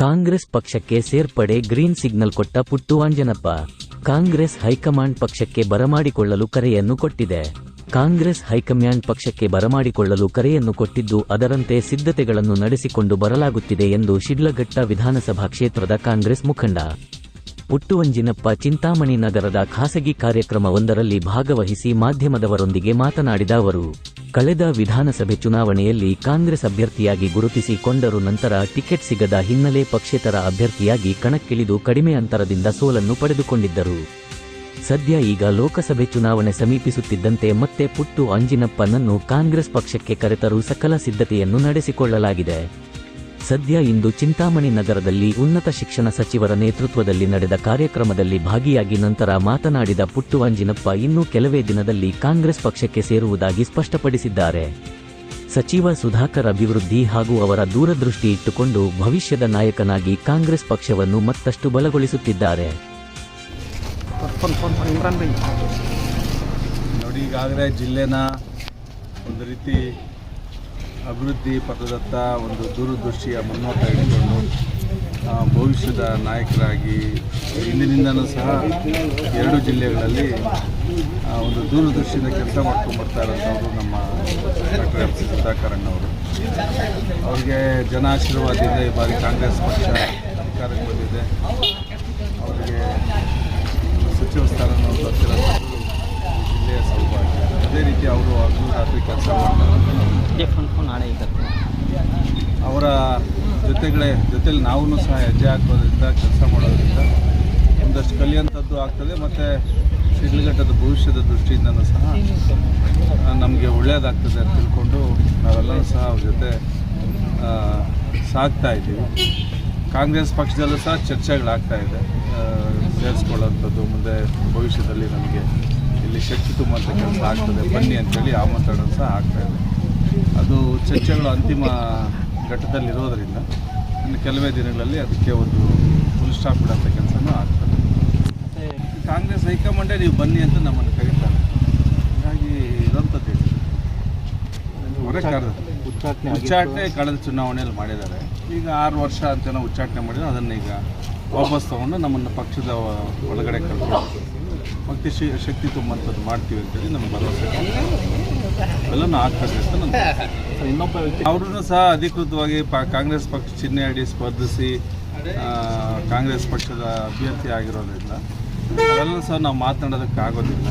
ಕಾಂಗ್ರೆಸ್ ಪಕ್ಷಕ್ಕೆ ಸೇರ್ಪಡೆ green signal ಕೊಟ್ಟ ಪುಟ್ಟು ಅಂಜನಪ್ಪ. ಕಾಂಗ್ರೆಸ್ ಹೈಕಮಾಂಡ್ ಪಕ್ಷಕ್ಕೆ ಬರಮಾಡಿಕೊಳ್ಳಲು ಕರೆಯನ್ನು ಕೊಟ್ಟಿದೆ. ಕಾಂಗ್ರೆಸ್ ಹೈಕಮಾಂಡ್ ಪಕ್ಷಕ್ಕೆ ಬರಮಾಡಿಕೊಳ್ಳಲು ಕರೆಯನ್ನು ಕೊಟ್ಟಿದ್ದು ಅದರಂತೆ ಸಿದ್ಧತೆಗಳನ್ನು ನಡೆಸಿಕೊಂಡು ಬರಲಾಗುತ್ತಿದೆ ಎಂದು ಶಿಡ್ಲಘಟ್ಟ ವಿಧಾನಸಭಾ ಕ್ಷೇತ್ರದ ಕಾಂಗ್ರೆಸ್ ಮುಖಂಡ. ಪುಟ್ಟುವಂಜಿನಪ್ಪ ಚಿಂತಾಮಣಿ ನಗರದ ಖಾಸಗಿ ಕಾರ್ಯಕ್ರಮವೊಂದರಲ್ಲಿ ಭಾಗವಹಿಸಿ ಮಾಧ್ಯಮದವರೊಂದಿಗೆ ಮಾತನಾಡಿದ ಅವರು, ಕಳೆದ ವಿಧಾನಸಭೆ ಚುನಾವಣೆಯಲ್ಲಿ ಕಾಂಗ್ರೆಸ್ ಅಭ್ಯರ್ಥಿಯಾಗಿ ಗುರುತಿಸಿಕೊಂಡರು ನಂತರ ಟಿಕೆಟ್ ಸಿಗದ ಹಿನ್ನೆಲೆ ಪಕ್ಷೇತರ ಅಭ್ಯರ್ಥಿಯಾಗಿ ಕಣಕ್ಕಿಳಿದು ಕಡಿಮೆ ಅಂತರದಿಂದ ಸೋಲನ್ನು ಪಡೆದುಕೊಂಡಿದ್ದರು. ಸದ್ಯ ಈಗ ಲೋಕಸಭೆ ಚುನಾವಣೆ ಸಮೀಪಿಸುತ್ತಿದ್ದಂತೆ ಮತ್ತೆ ಪುಟ್ಟು ಅಂಜಿನಪ್ಪನನ್ನು ಕಾಂಗ್ರೆಸ್ ಪಕ್ಷಕ್ಕೆ ಕರೆತರು ಸಕಲ ಸಿದ್ಧತೆಯನ್ನು ನಡೆಸಿಕೊಳ್ಳಲಾಗಿದೆ. ಸದ್ಯ ಇಂದು ಚಿಂತಾಮಣಿ ನಗರದಲ್ಲಿ ಉನ್ನತ ಶಿಕ್ಷಣ ಸಚಿವರ ನೇತೃತ್ವದಲ್ಲಿ ನಡೆದ ಕಾರ್ಯಕ್ರಮದಲ್ಲಿ ಭಾಗಿಯಾಗಿ ನಂತರ ಮಾತನಾಡಿದ ಪುಟ್ಟು ಅಂಜಿನಪ್ಪ ಇನ್ನೂ ಕೆಲವೇ ದಿನದಲ್ಲಿ ಕಾಂಗ್ರೆಸ್ ಪಕ್ಷಕ್ಕೆ ಸೇರುವುದಾಗಿ ಸ್ಪಷ್ಟಪಡಿಸಿದ್ದಾರೆ. ಸಚಿವ ಸುಧಾಕರ್ ಅಭಿವೃದ್ಧಿ ಹಾಗೂ ಅವರ ದೂರದೃಷ್ಟಿ ಇಟ್ಟುಕೊಂಡು ಭವಿಷ್ಯದ ನಾಯಕನಾಗಿ ಕಾಂಗ್ರೆಸ್ ಪಕ್ಷವನ್ನು ಮತ್ತಷ್ಟು ಬಲಗೊಳಿಸುತ್ತಿದ್ದಾರೆ. ಈಗಾಗಲೇ ಜಿಲ್ಲೆನ ಒಂದು ರೀತಿ ಅಭಿವೃದ್ಧಿ ಪಥದತ್ತ ಒಂದು ದೂರದೃಷ್ಟಿಯ ಮುನ್ನೋಟ ಇಟ್ಕೊಂಡು ಆ, ಭವಿಷ್ಯದ ನಾಯಕರಾಗಿ ಇಂದಿನಿಂದನೂ ಸಹ ಎರಡು ಜಿಲ್ಲೆಗಳಲ್ಲಿ ಒಂದು ದೂರದೃಷ್ಟಿಯಿಂದ ಕೆಲಸ ಮಾಡ್ಕೊಂಡು ಬರ್ತಾ ನಮ್ಮ ಡಾಕ್ಟರ್ ಎಂ ಸಿ ಸುಧಾಕರಣ್ಣವರು ಅವ್ರಿಗೆ ಜನ ಆಶೀರ್ವಾದದಿಂದ ಈ ಬಾರಿ ಕಾಂಗ್ರೆಸ್ ಪಕ್ಷ ಅಧಿಕಾರಕ್ಕೆ ಬಂದಿದೆ. ಅವರಿಗೆ ಸಚಿವ ಸ್ಥಾನವನ್ನು ಬರ್ತಿರೋಂಥದ್ದು ಈ ಜಿಲ್ಲೆಯ ಸೌಭಾಗ್ಯ ಅದೇ ರೀತಿ ಅವರು ರಾತ್ರಿ ಕೆಲಸ ಮಾಡ್ತಾರೆ ನಾಳೆ ಅವರ ಜೊತೆಗಳೇ, ಜೊತೆಲಿ ನಾವೂ ಸಹ ಹೆಜ್ಜೆ ಹಾಕೋದ್ರಿಂದ, ಕೆಲಸ ಮಾಡೋದ್ರಿಂದ ಒಂದಷ್ಟು ಕಲಿಯುವಂಥದ್ದು ಆಗ್ತದೆ, ಮತ್ತು ಶಿಡ್ಲಘಟ್ಟದ ಭವಿಷ್ಯದ ದೃಷ್ಟಿಯಿಂದನೂ ಸಹ ನಮಗೆ ಒಳ್ಳೆಯದಾಗ್ತದೆ ಅಂತ ತಿಳ್ಕೊಂಡು ನಾವೆಲ್ಲರೂ ಸಹ ಅವ್ರ ಜೊತೆ ಸಾಕ್ತಾ ಇದ್ದೀವಿ. ಕಾಂಗ್ರೆಸ್ ಪಕ್ಷದಲ್ಲೂ ಸಹ ಚರ್ಚೆಗಳಾಗ್ತಾ ಇದೆ. ಸೇರಿಸ್ಕೊಳ್ಳೋಂಥದ್ದು ಮುಂದೆ ಭವಿಷ್ಯದಲ್ಲಿ ನಮಗೆ ಇಲ್ಲಿ ಶಕ್ತಿ ತುಂಬ ಕೆಲಸ ಆಗ್ತದೆ, ಬನ್ನಿ ಅಂತೇಳಿ ಆಮಂತ್ರಣ ಸಹ ಆಗ್ತಾಯಿದೆ ಅದು ಚರ್ಚೆಗಳು ಅಂತಿಮ ಘಟ್ಟದಲ್ಲಿರೋದರಿಂದ ಇನ್ನು ಕೆಲವೇ ದಿನಗಳಲ್ಲಿ ಅದಕ್ಕೆ ಒಂದು ಫುಲ್ ಸ್ಟಾಪ್ ಬಿಡೋಂಥ ಕೆಲಸನೂ ಆಗ್ತದೆ. ಕಾಂಗ್ರೆಸ್ ಹೈಕಮಾಂಡೇ ನೀವು ಬನ್ನಿ ಅಂತ ನಮ್ಮನ್ನು ಕರೀತಾರೆ. ಹಾಗಾಗಿ ಇರೋಂಥದ್ದು. ಉಚ್ಚಾಟನೆ ಉಚ್ಚಾಟನೆ ಕಳೆದ ಚುನಾವಣೆಯಲ್ಲಿ ಮಾಡಿದ್ದಾರೆ. ಈಗ ಆರು ವರ್ಷ ಅಂತ ನಾವು ಉಚ್ಚಾಟನೆ ಮಾಡಿದ್ರು ಅದನ್ನು ಈಗ ವಾಪಸ್ ತಗೊಂಡು ನಮ್ಮನ್ನು ಪಕ್ಷದ ಒಳಗಡೆ ಕರ್ಕೊಂಡು. ಭಕ್ತಿ ಶಿ- ಶಕ್ತಿ ತುಂಬಂಥದ್ದು ಮಾಡ್ತೀವಿ ಅಂತೇಳಿ ನಮ್ಗೆ ಭರವಸೆ. ಅವೆಲ್ಲನೂ ಇನ್ನೊಬ್ಬ ವ್ಯಕ್ತಿ ಅವ್ರೂ ಸಹ ಅಧಿಕೃತವಾಗಿ ಪ ಕಾಂಗ್ರೆಸ್ ಪಕ್ಷ ಚಿಹ್ನೆ ಅಡಿ ಸ್ಪರ್ಧಿಸಿ ಕಾಂಗ್ರೆಸ್ ಪಕ್ಷದ ಅಭ್ಯರ್ಥಿ ಆಗಿರೋದ್ರಿಂದ ಅವೆಲ್ಲ ಸಹ ನಾವು ಮಾತನಾಡೋದಕ್ಕೆ ಆಗೋದಿಲ್ಲ.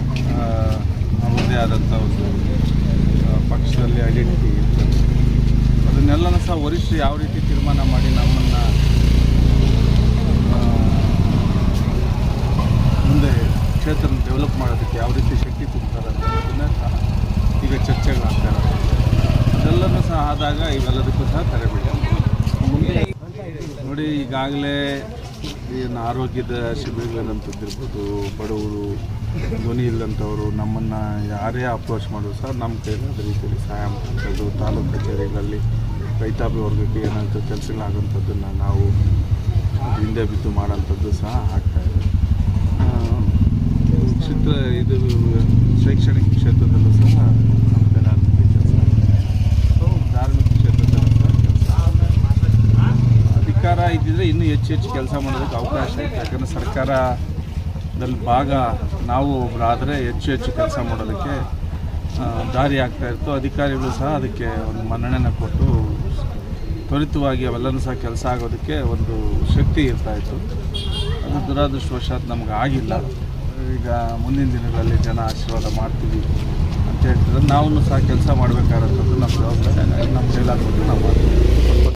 ನಮ್ಮದೇ ಆದಂಥ ಒಂದು ಪಕ್ಷದಲ್ಲಿ ಐಡೆಂಟಿಟಿ ಇರ್ತದೆ. ಅದನ್ನೆಲ್ಲನೂ ಸಹ ವರಿಷ್ಠ ಯಾವ ರೀತಿ ತೀರ್ಮಾನ ಮಾಡಿ ನಮ್ಮನ್ನು ಮುಂದೆ ಕ್ಷೇತ್ರ ಡೆವಲಪ್ ಮಾಡೋದಕ್ಕೆ ಯಾವ ರೀತಿ ಶಕ್ತಿ ಈಗ ಚರ್ಚೆಗಳಾಗ್ತಾ ಇರೋದು ಅದೆಲ್ಲನೂ ಸಹ ಆದಾಗ ಇವೆಲ್ಲದಕ್ಕೂ ಸಹ ತಡೆಬಿಡಿ ನೋಡಿ, ಈಗಾಗಲೇ ಏನು ಆರೋಗ್ಯದ ಶಿಬಿರಗಳಂಥದ್ದಿರ್ಬೋದು ಬಡವರು, ಧ್ವನಿ ಇಲ್ಲಂಥವ್ರು ನಮ್ಮನ್ನು ಯಾರೇ ಅಪ್ರೋಚ್ ಮಾಡೋದು ಸಹ ನಮ್ಮ ಕೈಲಾದ ರೀತಿಯಲ್ಲಿ ಸಹಾಯ ಮಾಡೋದು ತಾಲೂಕು ಕಚೇರಿಗಳಲ್ಲಿ ರೈತಾಪಿ ವರ್ಗಕ್ಕೆ ಏನಂತ ಕೆಲಸಗಳಾಗೋಂಥದ್ದನ್ನು ನಾವು ಹಿಂದೆ ಬಿದ್ದು ಮಾಡೋಂಥದ್ದು ಸಹ ಆಗ್ತಾಯಿದೆ ಚಿತ್ರ ಇದು ಶೈಕ್ಷಣಿಕ ಕ್ಷೇತ್ರದಲ್ಲೂ ಸಹ ನಮ್ಮ ಕೈಲಾದ ಕೆಲಸ ಧಾರ್ಮಿಕ ಕ್ಷೇತ್ರದಲ್ಲೂ ಸಹ ಕೆಲಸ ಅಧಿಕಾರ ಇದ್ದಿದ್ರೆ ಇನ್ನೂ ಹೆಚ್ಚು ಹೆಚ್ಚು ಕೆಲಸ ಮಾಡೋದಕ್ಕೆ ಅವಕಾಶ ಇತ್ತು. ಯಾಕಂದರೆ ಸರ್ಕಾರದಲ್ಲಿ ಭಾಗ ನಾವು ಒಬ್ಬರಾದರೆ ಹೆಚ್ಚು ಹೆಚ್ಚು ಕೆಲಸ ಮಾಡೋದಕ್ಕೆ ದಾರಿ ಆಗ್ತಾ ಇತ್ತು. ಅಧಿಕಾರಿಗಳು ಸಹ ಅದಕ್ಕೆ ಒಂದು ಮನ್ನಣೆನ ಕೊಟ್ಟು ತ್ವರಿತವಾಗಿ ಅವೆಲ್ಲನೂ ಸಹ ಕೆಲಸ ಆಗೋದಕ್ಕೆ ಒಂದು ಶಕ್ತಿ ಇರ್ತಾ ಇತ್ತು. ಅದು ದುರಾದೃಷ್ಟವಶಾತ್ ನಮ್ಗೆ ಆಗಿಲ್ಲ. ಈಗ ಮುಂದಿನ ದಿನಗಳಲ್ಲಿ ಜನ ಆಶೀರ್ವಾದ ಮಾಡ್ತೀವಿ ಅಂತ ಹೇಳ್ತಿದ್ರೆ ನಾವು ಸಹ ಕೆಲಸ ಮಾಡಬೇಕಾದಂಥದ್ದು ನಮ್ಮ ಜವಾಬ್ದಾರಿ. ನಮ್ಮ ಕೈಲಾಗ್ಬೋದು ನಾವು ಮಾಡ್ತೀವಿ.